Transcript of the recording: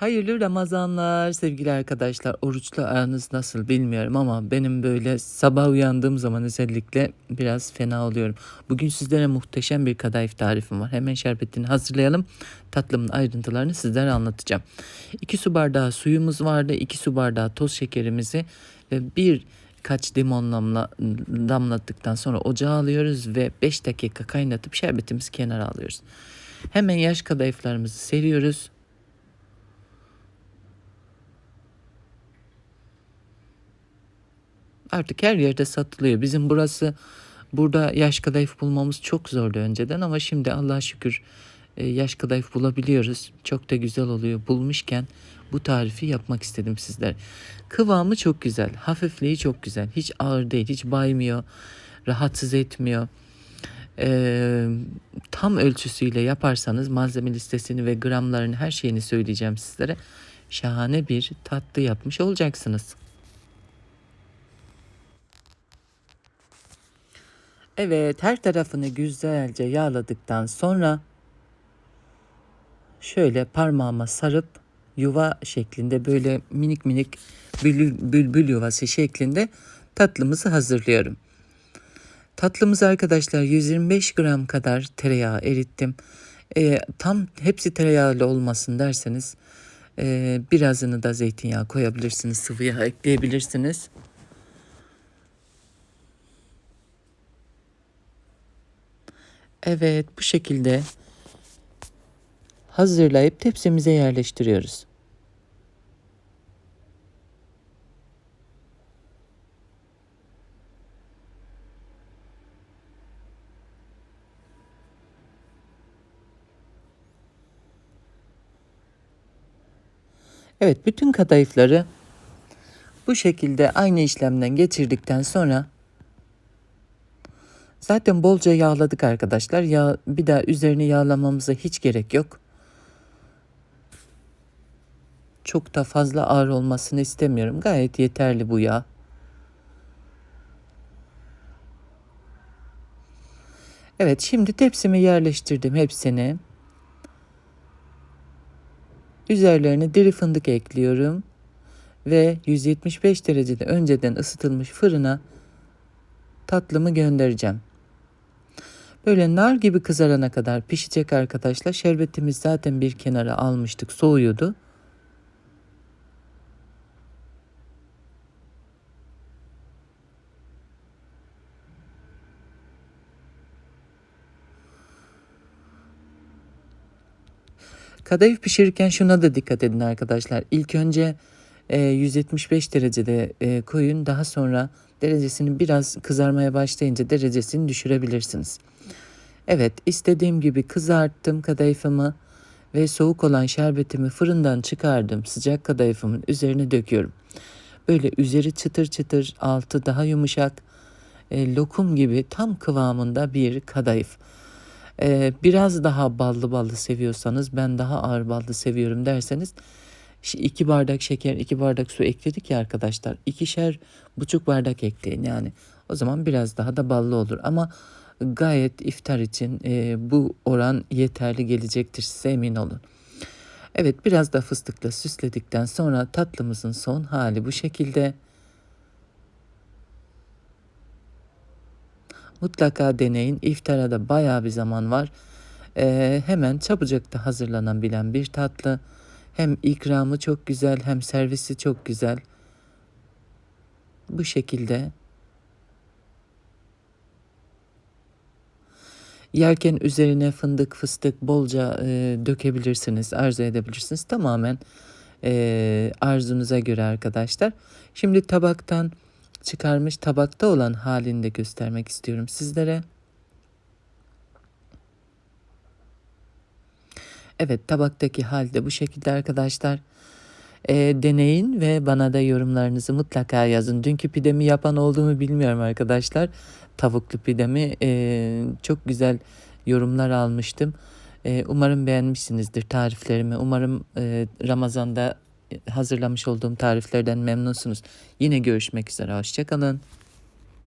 Hayırlı Ramazanlar sevgili arkadaşlar. Oruçlu aranız nasıl bilmiyorum ama benim böyle sabah uyandığım zaman özellikle biraz fena oluyorum. Bugün sizlere muhteşem bir kadayıf tarifim var. Hemen şerbetini hazırlayalım. Tatlımın ayrıntılarını sizlere anlatacağım. 2 su bardağı suyumuz vardı. 2 su bardağı toz şekerimizi ve bir kaç limonla damlattıktan sonra ocağa alıyoruz ve 5 dakika kaynatıp şerbetimizi kenara alıyoruz. Hemen yaş kadayıflarımızı seriyoruz. Artık her yerde satılıyor. Bizim burası burada yaş kadayıf bulmamız çok zordu önceden ama şimdi Allah'a şükür e, yaş kadayıf bulabiliyoruz. Çok da güzel oluyor. Bulmuşken bu tarifi yapmak istedim sizler. Kıvamı çok güzel. Hafifliği çok güzel. Hiç ağır değil. Hiç baymıyor. Rahatsız etmiyor. Ee, tam ölçüsüyle yaparsanız malzeme listesini ve gramlarını her şeyini söyleyeceğim sizlere. Şahane bir tatlı yapmış olacaksınız. Evet, her tarafını güzelce yağladıktan sonra şöyle parmağıma sarıp yuva şeklinde böyle minik minik bülbül, bülbül yuvası şeklinde tatlımızı hazırlıyorum. Tatlımız arkadaşlar 125 gram kadar tereyağı erittim. E, tam hepsi tereyağlı olmasın derseniz e, birazını da zeytinyağı koyabilirsiniz, sıvı yağ ekleyebilirsiniz. Evet bu şekilde hazırlayıp tepsimize yerleştiriyoruz. Evet bütün kadayıfları bu şekilde aynı işlemden geçirdikten sonra Zaten bolca yağladık arkadaşlar. Ya bir daha üzerine yağlamamıza hiç gerek yok. Çok da fazla ağır olmasını istemiyorum. Gayet yeterli bu yağ. Evet şimdi tepsimi yerleştirdim hepsini. Üzerlerine diri fındık ekliyorum. Ve 175 derecede önceden ısıtılmış fırına tatlımı göndereceğim. Böyle nar gibi kızarana kadar pişecek arkadaşlar. Şerbetimiz zaten bir kenara almıştık. Soğuyordu. Kadayıf pişirirken şuna da dikkat edin arkadaşlar. İlk önce 175 derecede e, koyun. Daha sonra derecesini biraz kızarmaya başlayınca derecesini düşürebilirsiniz. Evet istediğim gibi kızarttım kadayıfımı ve soğuk olan şerbetimi fırından çıkardım. Sıcak kadayıfımın üzerine döküyorum. Böyle üzeri çıtır çıtır altı daha yumuşak e, lokum gibi tam kıvamında bir kadayıf. E, biraz daha ballı ballı seviyorsanız ben daha ağır ballı seviyorum derseniz iki bardak şeker, iki bardak su ekledik ya arkadaşlar. İkişer buçuk bardak ekleyin yani. O zaman biraz daha da ballı olur. Ama gayet iftar için e, bu oran yeterli gelecektir size emin olun. Evet biraz da fıstıkla süsledikten sonra tatlımızın son hali bu şekilde. Mutlaka deneyin. İftara da baya bir zaman var. Ee, hemen çabucak da hazırlanabilen bir tatlı. Hem ikramı çok güzel hem servisi çok güzel. Bu şekilde Yerken üzerine fındık, fıstık bolca e, dökebilirsiniz, arzu edebilirsiniz. Tamamen e, arzunuza göre arkadaşlar. Şimdi tabaktan çıkarmış tabakta olan halini de göstermek istiyorum sizlere. Evet tabaktaki halde bu şekilde arkadaşlar. E, deneyin ve bana da yorumlarınızı mutlaka yazın. Dünkü pidemi yapan olduğumu bilmiyorum arkadaşlar. Tavuklu pidemi e, çok güzel yorumlar almıştım. E, umarım beğenmişsinizdir tariflerimi. Umarım e, Ramazan'da hazırlamış olduğum tariflerden memnunsunuz. Yine görüşmek üzere. Hoşçakalın.